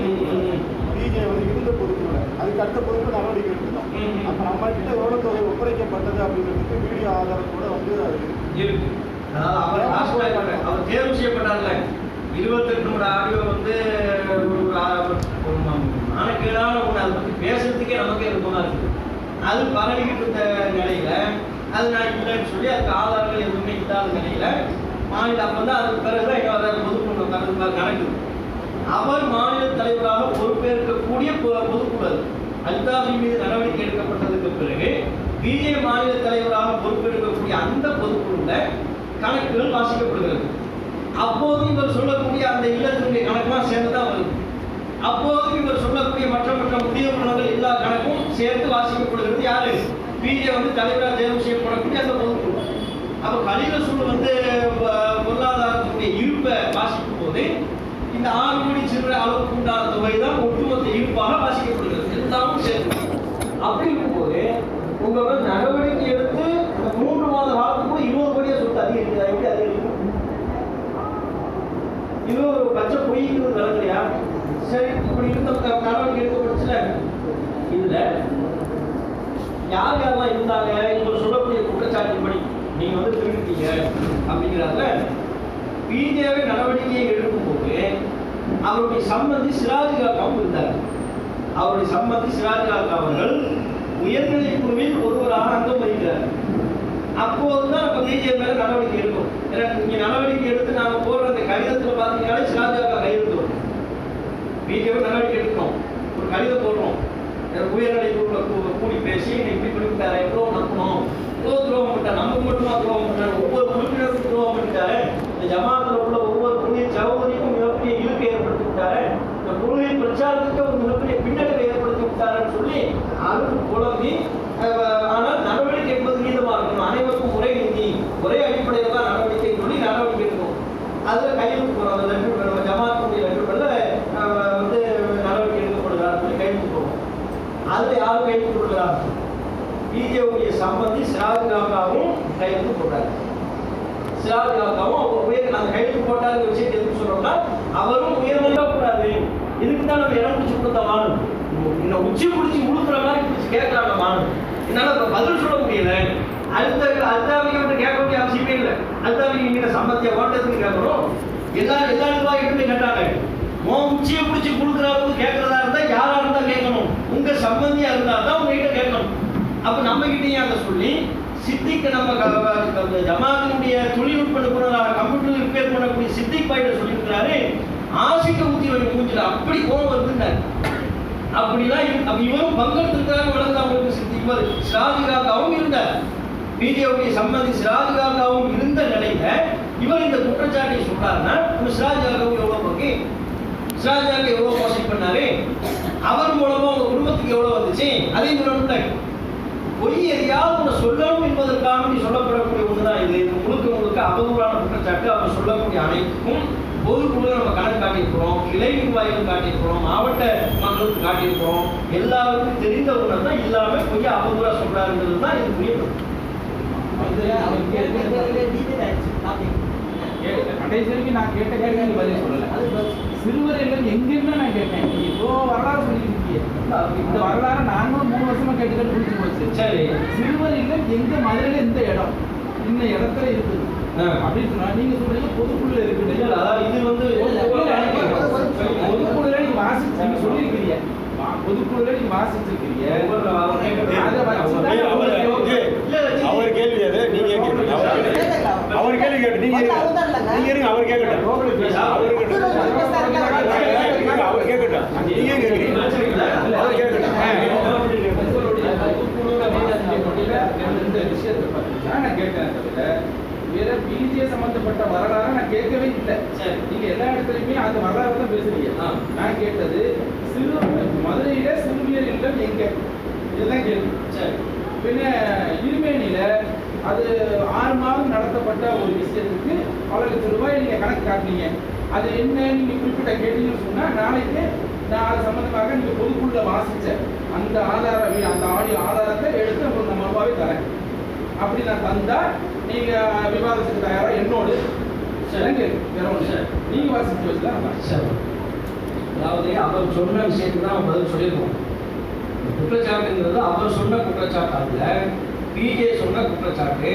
ம். பிஜே வந்து இருந்த பொதுக்குழுல அதுக்கு அடுத்த பொதுக்குழு நடவடிக்கை எடுத்துட்டோம் ம், ம். அப்போ நம்ம கிட்ட எவ்வளோ தொகை ஒப்படைக்கப்பட்டது அப்படிங்கிறதுக்கு வீடியோ ஆதாரத்தோட வந்து அது இருக்கு. அவர் தேர்வு செய்யப்பட்டார்ல இருபத்தெட்டு நிமிட ஆடியோ வந்து ஒரு மானக்கேடான ஒன்று அதை பற்றி பேசுறதுக்கே நமக்கே விருப்பமாக இருக்குது அது பரவிக்கிட்டு இருந்த நிலையில அது நான் இல்லைன்னு சொல்லி அதுக்கு ஆதாரங்கள் எதுவுமே இல்லாத நிலையில. மாநில அப்போ தான் அதுக்கு பிறகுதான் இன்னொரு பொதுக்குழு கலந்து நடக்குது. அவர் மாநில தலைவராக பொறுப்பேற்கக்கூடிய பொ- பொதுக்குழு. அது. மீது நடவடிக்கை எடுக்கப்பட்டதுக்கு பிறகு பிஜே மாநில தலைவராக பொறுப்பெடுக்கக்கூடிய அந்த பொதுக்குழுல கணக்குகள் வாசிக்கப்படுகிறது. அப்போதும் இவர் சொல்லக்கூடிய அந்த இல்லத்தினுடைய கணக்கெல்லாம் சேர்ந்து தான் வருது. அப்போதும் இவர் சொல்லக்கூடிய மற்ற மற்ற முதிய குணங்கள் எல்லா கணக்கும் சேர்த்து வாசிக்கப்படுகிறது யாரு? பிஜே வந்து தலைவராக தேர்வு செய்யப்படக்கூடிய அந்த பொதுக்குழு அப்போ கலித சூழல் வந்து பொருளாதாரத்தினுடைய இருப்பை வாசிக்கும் போது இந்த ஆறு கோடி சில்லறை அளவுக்கு உண்டான தொகை தான் ஒட்டுமொத்த இருப்பாக வாசிக்கப்படுகிறது. எல்லாமும் சேர்த்து அப்படி இருக்கும்போது உங்க வந்து நடவடிக்கை எடுத்து இந்த மூன்று மாத காலத்துக்குள்ள இருபது கோடியா சொத்து அதிகரிக்குதா எப்படி அதிகரிக்கும்? இது ஒரு பச்சை பொய்ங்கிறது நடக்கலையா? சரி இப்படி இருந்த நடவடிக்கை எடுக்கப்பட்டுச்சுல இதுல யார் யாரெல்லாம் இருந்தாங்க? இவர் சொல்லக்கூடிய குற்றச்சாட்டின்படி நீங்கள் வந்து திருடுத்தீங்க அப்படிங்கிறதுல பிஜேபி நடவடிக்கையை எடுக்கும்போது அவருடைய சம்பந்தி சிராஜ்காக்காவும் இருந்தார். அவருடைய சம்பந்தி சிராஜ்காக்கா அவர்கள் உயர்நிலை குழுவில் ஒருவராக அங்கம் வகிக்கிறார். அப்போதுதான் நம்ம பிஜேபி மேலே நடவடிக்கை எடுக்கும். ஏன்னா இங்கே நடவடிக்கை எடுத்து நாங்கள் போடுற அந்த கடிதத்தில் பாத்தீங்கன்னாலே சிராஜ்காக்கா கையெழுத்துவோம் பிஜேபி நடவடிக்கை எடுக்கணும். ஒரு கடிதம் போடுறோம். உயர்நிலை குழுவில் கூடி பேசி என்னை இப்படி பண்ணிவிட்டாரு எவ்வளோ நம்பணும் எவ்வளோ துரோகம் பண்ணிட்டார் நம்ம மட்டுமா துரோகம் பண்ணாரு ஒவ்வொரு உறுப்பினருக்கும் துரோகம் பண்ணிட்டாரு. இந்த ஜமாத்தில் உள்ள ஒவ்வொரு புதிய சகோதரிக்கும் மிகப்பெரிய இழுக்கை ஏற்படுத்தி விட்டாரு இந்த கொள்கை பிரச்சாரத்துக்கு ஒரு மிகப்பெரிய பின்னடைவை ஏற்படுத்தி விட்டாருன்னு சொல்லி அதுக்கு குழம்பி அஹ், ஆனால் நடவடிக்கை என்பது நீளமாக இருக்கணும் அனைவருக்கும் ஒரே நீதி ஒரே அடிப்படையில் தான் நடவடிக்கை சொல்லி நடவடிக்கை எடுக்கணும் அதில் கையெழுத்து போடுறோம் அந்த லெட்டர் ஜமாத்துடைய லெட்டர்ல வந்து நடவடிக்கை எடுக்கப்படுகிறார் சொல்லி கையெழுத்து போடுறோம் அதில் யார் கையெழுத்து போடுகிறார் பிஜேபியுடைய சம்பந்தி சிராஜ் காக்காவும் கையெழுத்து போட்டார். சிராஜ் காக்காவும் அவர் உயர் அந்த கையெழுத்து போட்டாருங்கிற விஷயத்தை எதுக்கு சொல்றோம்னா அவரும் உயர்நிலை கூடாது இதுக்கு தான் நம்ம இடம் பிடிச்சி கொடுத்த மாணவன் இந்த உச்சி பிடிச்சி உழுப்புற மாதிரி பிடிச்சி கேட்கறாங்க மாணவன் என்னால இப்ப பதில் சொல்ல முடியல. அடுத்த அல்தாவிக்கு வந்து கேட்க வேண்டிய அவசியமே இல்லை. அல்தாவிக்கு நீங்க சம்பந்திய ஓட்டத்துக்கு கேட்கணும். எல்லா எல்லா நிர்வாகிகளுமே கேட்டாங்க. உன் உச்சியை பிடிச்சி கொடுக்குறவங்க கேட்கறதா இருந்தால் யாரா இருந்தா கேட்கணும். உங்கள் சம்பந்தியாக இருந்தா தான் உங்ககிட்ட கேட்கணும். அப்போ நம்ம கிட்டயும் அங்க சொல்லி சித்திக்கு நம்ம ஜமாத்தினுடைய தொழில்நுட்ப நிபுணராக கம்ப்யூட்டர் ரிப்பேர் பண்ணக்கூடிய சித்திக் பாயிட்ட சொல்லியிருக்கிறாரு. ஆசிக்க ஊத்தி வை மூஞ்சில அப்படி கோவம் வருதுன்னாரு அப்படிலாம் அப்ப இவரும் பங்கெடுத்திருக்கிறாங்க வளர்ந்து அவங்களுக்கு சித்தி இவர் இருந்த இருந்தார். பிஜேபியுடைய சம்பந்தி சிராஜிகாக்காவும் இருந்த நிலையில இவர் இந்த குற்றச்சாட்டை சொல்றாருன்னா நம்ம எவ்வளவு பங்கு சிராஜிகாக்கு எவ்வளவு மோசடி பண்ணாரு. அவர் மூலமா உங்க குடும்பத்துக்கு எவ்வளவு வந்துச்சு? அதையும் சொல்லணும்ல பொய் எதையாவது ஒன்று சொல்லணும் என்பதற்காக வேண்டி சொல்லப்படக்கூடிய ஒன்றுதான் இது. இது முழுக்க முழுக்க அவதூறான குற்றச்சாட்டு அவர் சொல்லக்கூடிய அனைத்துக்கும் பொதுக்குழு நம்ம கணக்கு காட்டியிருக்கிறோம் கிளை நிர்வாகிகள் காட்டியிருக்கிறோம் மாவட்ட மக்களுக்கு காட்டியிருக்கிறோம் எல்லாருக்கும் தெரிந்த ஒன்று தான் இல்லாம பொய்யா அவதூறா சொல்றாருங்கிறது தான் இது கேட்க- கேட்க- கடைசி வரைக்கும் நான் கேட்ட கேள்விக்கு பதில் சொல்லல. சிறுவர் இல்லம் எங்கன்னு நான் கேட்டேன். நீ சொல்லியிருக்கீங்க இந்த வரலாறு நாங்களும் மூணு வருஷமா கேட்டுக்கிட்டு புடிச்சு போச்சு. சரி. சிறுவர் இல்லம் எங்க மதுரையில இந்த இடம்? இந்த இடத்துல இருக்குது. அப்படின்னு சொன்னா நீங்க சொல்றீங்க இல்ல, இருக்குது இது வந்து பொதுக்குழுல நீங்க வாசிச்சு நீங்க சொல்லியிருக்கிறீங்க. பொதுக்குழுல நீங்க வாசிச்சிருக்கிறீங்க அவர் கேள்வி அது நீங்க அவர் கேள்வி. கேட்டு நீங்க. நீங்க இருங்க அவர் கேட்கட்டும். அவர் கேட்கட்டும். நீங்க கேட்கட்டும் சம்பந்தப்பட்ட வரலாறு நான் கேட்கவே இல்லை நீங்க எல்லா இடத்துலயுமே அந்த வரலாறு தான் பேசுறீங்க நான் கேட்டது சிறு மதுரையில சிறுமியர் இல்லம் எங்க இதெல்லாம் கேள்வி பின்ன இருமேனியில அது ஆறு மாதம் நடத்தப்பட்ட ஒரு விஷயத்துக்கு பல லட்சம் ரூபாய் நீங்க கணக்கு காட்டுனீங்க அது என்ன நீங்க குறிப்பிட்ட கேட்டீங்கன்னு சொன்னா நாளைக்கு நான் அது சம்பந்தமாக நீங்க பொதுக்குள்ள வாசிச்ச அந்த ஆதார வி- அந்த ஆடியோ ஆதாரத்தை எடுத்து உங்களுக்கு மறுபாவே தரேன். அப்படி நான் தந்தா நீங்க விவாதத்துக்கு தயாரா? என்னோடு. நீங்க வாசிச்சு வச்சுதான் சரி. அதாவது அவர் சொன்ன விஷயத்துக்கு தான் பதில் சொல்லியிருக்கோம். குற்றச்சாட்டுங்கிறது அவர் சொன்ன குற்றச்சாட்டு அல்ல பிஜே சொன்ன குற்றச்சாட்டு.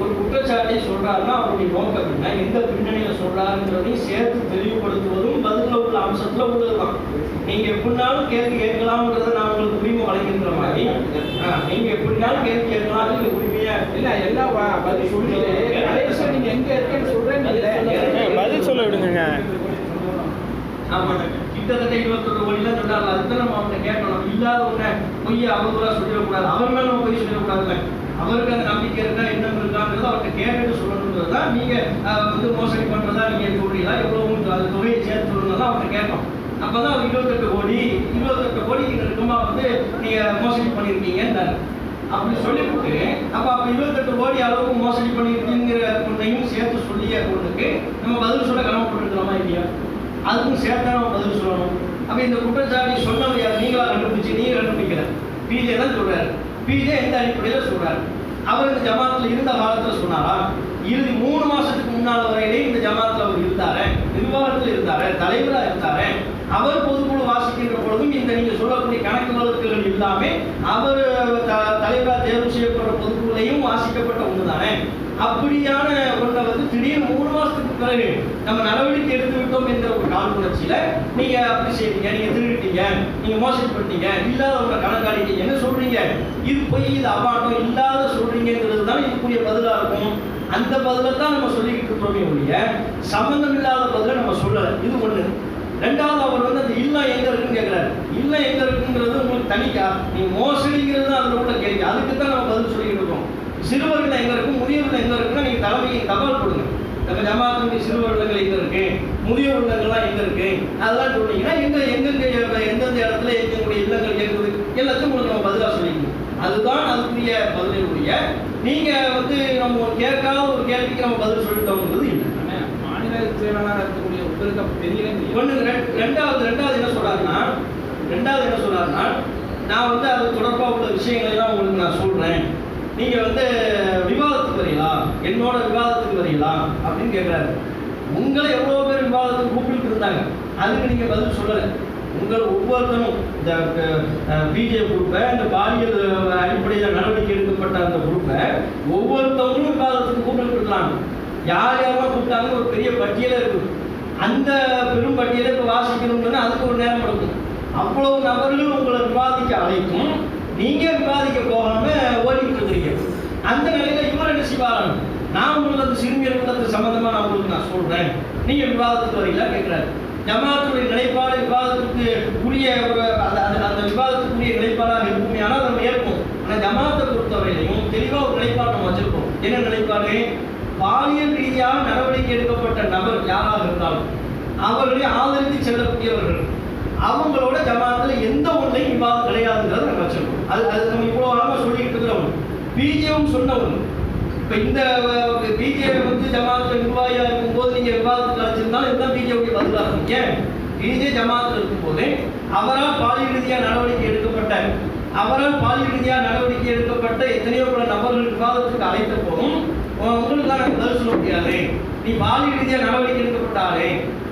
ஒரு குற்றச்சாட்டை சொல்றாருன்னா அவருடைய நோக்கம் என்ன? எந்த பின்னணியில சொல்றாருங்கிறதையும் சேர்த்து தெளிவுபடுத்துவதும் அம்சத்துல உள்ளதுதான் நீங்க எப்படினாலும் கேள்வி கேட்கலாம்ன்றத நான் உங்களுக்கு உரிமை வழங்கியிருக்கிற மாதிரி. ஆ, நீங்க எப்படினாலும் கேள்வி கேட்கலாம். நீங்க உரிமையா? இல்ல எல்லாம் பதில் சொல்லிட்டு கடைசியா நீங்க எங்க இருக்கேன்னு சொல்றேன் பதில் சொல்ல விடுங்க ஆமா கிட்டத்தட்ட இருபத்தொரு கோடிலாம் சொன்னாங்க அதுதான் நம்ம அவனை கேட்கணும் இல்லாத ஒண்ண பொய்ய அவதூறா சொல்லிடக்கூடாது. அவர் மேல நம்ம பொய் சொல்லிடக்கூடாதுல்ல. அவருக்கு அந்த நம்பிக்கை இருக்கா என்ன இருக்காங்கிறது அவர்கிட்ட கேட்டுட்டு சொல்லணுன்றது தான் நீங்கள் வந்து மோசடி பண்ணுறதா நீங்கள் சொல்றீங்களா? எவ்வளோ உங்களுக்கு அது தொகையை சேர்த்து சொல்லணும் அவர்கிட்ட கேட்கணும். அப்பதான் அவர் இருபத்தெட்டு கோடி இருபத்தெட்டு கோடிக்கு நெருக்கமா வந்து நீங்கள் மோசடி பண்ணிருக்கீங்கன்றாரு அப்படி சொல்லிவிட்டு அப்போ அப்போ இருபத்தெட்டு கோடி அளவுக்கு மோசடி பண்ணிருக்கீங்கிற ஒன்றையும் சேர்த்து சொல்லிய பொண்ணுக்கு நம்ம பதில் சொல்ல கடமைப்பட்டிருக்கிறோமா இல்லையா? அதுக்கும் சேர்த்து நம்ம பதில் சொல்லணும். அப்போ இந்த குற்றச்சாட்டி சொன்னவர் யார்? நீங்களா கண்டுபிடிச்சி நீங்க கண்டுபிடிக்கல. பிஜே தான் சொல்கிறாரு பிஜே எந்த அடிப்படையில் சொல்றாரு? அவர் இந்த ஜமாத்தில் இருந்த காலத்தில் சொன்னாரா? இறுதி மூணு மாசத்துக்கு முன்னால் வரையிலே இந்த ஜமாத்தில் அவர் இருந்தாரு நிர்வாகத்தில் இருந்தாரு தலைவராக இருந்தாரு அவர் பொதுக்குழு வாசிக்கின்ற பொழுதும் இந்த நீங்க சொல்லக்கூடிய கணக்கு வழக்குகள் இல்லாமல் அவர் த- தலைவராக தேர்வு செய்யப்பட்ட பொதுக்குழுலையும் வாசிக்கப்பட்ட ஒண்ணுதானே? அப்படியான ஒன்றை வந்து திடீர்னு மூணு மாசத்துக்கு பிறகு நம்ம நடவடிக்கை எடுத்து விட்டோம் என்ற ஒரு காழ்ப்புணர்ச்சியில நீங்க அப்படி செய்றீங்க நீங்க திருடிட்டீங்க நீங்க மோசடி பண்ணிட்டீங்க இல்லாதவங்க கணக்காடிட்டீங்க என்ன சொல்றீங்க? இது போய் இது அபாட்டம் இல்லாத சொல்றீங்கிறது தான் இதுக்குரிய பதிலா இருக்கும். அந்த பதிலை தான் நம்ம சொல்லிக்கிட்டு இருக்கோமே ஒழிய சம்பந்தம் இல்லாத பதிலை நம்ம சொல்லலை. இது ஒண்ணு. ரெண்டாவது அவர் வந்து அந்த இல்லம் எங்க இருக்குன்னு கேட்கிறாரு இல்லம் எங்க இருக்குங்கிறது உங்களுக்கு தனிக்கா? நீ மோசடிங்கிறது அந்த அதுல உள்ள கேள்வி. அதுக்கு தான் நம்ம பதில் சொல்லிக்கிட்டு இருக்கோம். சிறுவர்கள் எங்க இருக்கு முதியவர்கள் எங்க இருக்குன்னா நீங்க தலைமைக்கு தகவல் கொடுங்க. நம்ம ஜமாத்துடைய சிறுவர் இல்லங்கள் எங்க இருக்கு? முதியோர் இல்லங்கள்லாம் எங்க இருக்கு? அதெல்லாம் சொன்னீங்கன்னா எங்க எங்கெங்க எந்தெந்த இடத்துல எங்களுடைய இல்லங்கள் இருக்குது எல்லாத்தையும் உங்களுக்கு நம்ம பதிலா சொல்லிக்கணும் அதுதான் அதுக்குரிய பதிலுடைய நீங்க வந்து நம்ம கேட்காத ஒரு கேள்விக்கு நம்ம பதில் சொல்லிட்டோங்கிறது இல்லை. மாநில செயலாளராக இருக்கக்கூடிய உங்களுக்கு தெரியல ரெ- ரெண்டாவது ரெண்டாவது என்ன சொல்றாருன்னா ரெண்டாவது என்ன சொல்றாருன்னா நான் வந்து அது தொடர்பா உள்ள விஷயங்களை எல்லாம் உங்களுக்கு நான் சொல்றேன். நீங்க வந்து விவாதத்துக்கு வரீங்களா? என்னோட விவாதத்துக்கு வரீங்களா? அப்படின்னு கேட்கிறாரு உங்களை எவ்வளோ பேர் விவாதத்துக்கு கூப்பிட்டு இருந்தாங்க. அதுக்கு நீங்கள் பதில் சொல்லலை. உங்கள் ஒவ்வொருத்தரும் இந்த பிஜே குரூப்பை இந்த பாலியல் அடிப்படையில் நடவடிக்கை எடுக்கப்பட்ட அந்த குரூப்பை ஒவ்வொருத்தவங்களும் விவாதத்துக்கு கூப்பிட்டு இருக்காங்க யார் யாரெல்லாம் கூப்பிட்டாங்க ஒரு பெரிய பட்டியலே இருக்குது அந்த பெரும் பட்டியலை இப்போ வாசிக்கணும்னா அதுக்கு ஒரு நேரம் எடுக்கும். அவ்வளவு நபர்களும் உங்களை விவாதிக்க அழைக்கும். நீங்க விவாதிக்க போகாம ஓடிட்டு இருக்கிறீங்க. அந்த நிலையில இவர் என்ன செய்வாரு நான் உங்களுக்கு சிறுமியர் கூட்டத்து சம்பந்தமா நான் உங்களுக்கு நான் சொல்றேன். நீங்க விவாதத்துக்கு வரீங்களா? கேட்கிறாரு. ஜமாத்துடைய நிலைப்பாடு விவாதத்துக்கு உரிய ஒரு அந்த அந்த- அந்த விவாதத்துக்குரிய நிலைப்பாடாக இருக்குமே ஆனால் நம்ம ஏற்போம் ஆனால் ஜமாத்தை பொறுத்தவரையிலையும் தெளிவாக ஒரு நிலைப்பாடு நம்ம வச்சிருக்கோம். என்ன நிலைப்பாடு? பாலியல் ரீதியாக நடவடிக்கை எடுக்கப்பட்ட நபர் யாராக இருந்தாலும் அவர்களை ஆதரித்து செல்லக்கூடியவர்கள். அவங்களோட ஜமாத்துல எந்த ஒன்றையும் விவாதம் கிடையாதுங்கிறத நம்ம வச்சிருக்கோம். அது அது நம்ம இவ்வளோ காலமாக சொல்லிக்கிட்டு இருக்கிறோம். பிஜேவும் சொன்ன ஒன்று இப்போ இந்த பிஜேபி வந்து ஜமாத்துல நிர்வாகியாக இருக்கும்போது நீங்கள் விவாதத்துக்கு அழைச்சிருந்தாலும் இதுதான் பிஜேபி பதிலாக இருக்கும் ஏன்? பிஜே ஜமாத்தில் இருக்கும்போது அவரால் பாலியல் ரீதியாக நடவடிக்கை எடுக்கப்பட்ட அவரால் பாலியல் ரீதியாக நடவடிக்கை எடுக்கப்பட்ட எத்தனையோ பல நபர்கள் விவாதத்துக்கு அழைத்த போதும் உங்களுக்கு தான் பதில் சொல்ல முடியாது. நீ பாலி ரீதியாக நடவடிக்கை எடுக்கப்பட்டாலே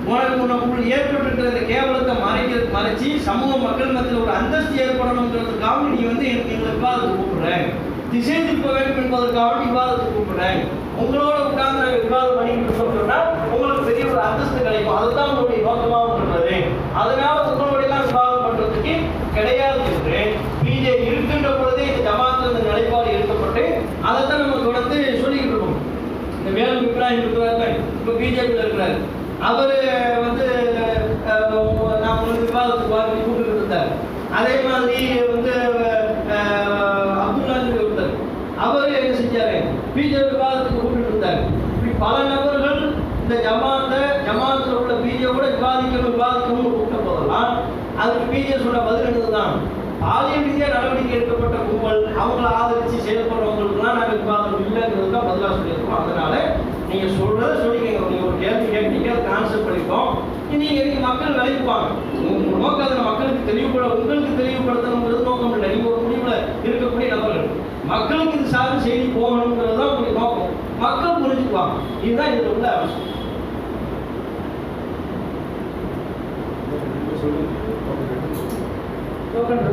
உனக்கு உனக்குள் ஏற்பட்டிருக்கிற இந்த கேவலத்தை மறைக்க மறைச்சி சமூக மக்கள் மத்தியில் ஒரு அந்தஸ்து ஏற்படணுங்கிறதுக்காக நீ வந்து எனக்கு எங்களை விவாதத்துக்கு கூப்பிடுறேன். திசை திருப்ப வேண்டும் என்பதற்காக விவாதத்துக்கு கூப்பிடுறேன். உங்களோட உட்கார்ந்து நாங்கள் விவாதம் பண்ணிக்கிட்டு இருக்கோம்னு உங்களுக்கு பெரிய ஒரு அந்தஸ்து கிடைக்கும். அதுதான் உங்களுடைய நோக்கமாக இருக்கிறது அதனால உங்களோட எல்லாம் விவாதம் பண்றதுக்கு கிடையாது என்று பிஜே இருக்கின்ற பொழுதே இந்த ஜமாத்தில் இந்த நிலைப்பாடு எடுக்கப்பட்டு அதைத்தான் நம்ம தொடர்ந்து சொல்லிக்கிட்டு இருக்கோம் இந்த வேலும் இருக்கிறார்கள் இப்போ பிஜேபியில் இருக்கிறார். அவர் வந்து நான் வந்து விவாதத்துக்கு வாங்கி கூப்பிட்டு இருந்தார் அதே மாதிரி வந்து அப்துல் அப்துல்லா அவர் என்ன செஞ்சார்? பிஜேபி விவாதத்துக்கு கூப்பிட்டு இருந்தார் இப்படி பல நபர்கள் இந்த ஜமாத்தை ஜமாத்தில் உள்ள பிஜேபியோட விவாதிக்கணும் விவாதிக்கணும்னு கூப்பிட்ட போதெல்லாம் அதுக்கு பிஜே சொன்ன பதில் என்னதுதான்? பாலியல் ரீதியாக நடவடிக்கை எடுக்கப்பட்ட கும்பல் அவங்கள ஆதரித்து செயல்படுறவங்களுக்குலாம் நாங்கள் விவாதம் இல்லைங்கிறது தான் பதிலாக சொல்லியிருக்கோம். அதனால நீங்கள் சொல்கிறத சொல்லிக்கங்க. நீங்கள் ஒரு கேள்வி கேட்டீங்க அதை கான்செப்ட் பண்ணிப்போம். நீங்கள் நீங்கள் மக்கள் விளைவிப்பாங்க உங்கள் நோக்கம் அதில் மக்களுக்கு தெளிவுபட உங்களுக்கு தெளிவுபடுத்தணுங்கிறது நோக்கம் இல்லை. நீங்கள் ஒரு முடிவில் இருக்கக்கூடிய நபர்கள். மக்களுக்கு இது சார்ந்த செய்தி போகணுங்கிறது தான் உங்களுடைய நோக்கம். மக்கள் புரிஞ்சுக்குவாங்க. இதுதான் இதில் உள்ள அவசியம். சொல்லுங்க. டோக்கன்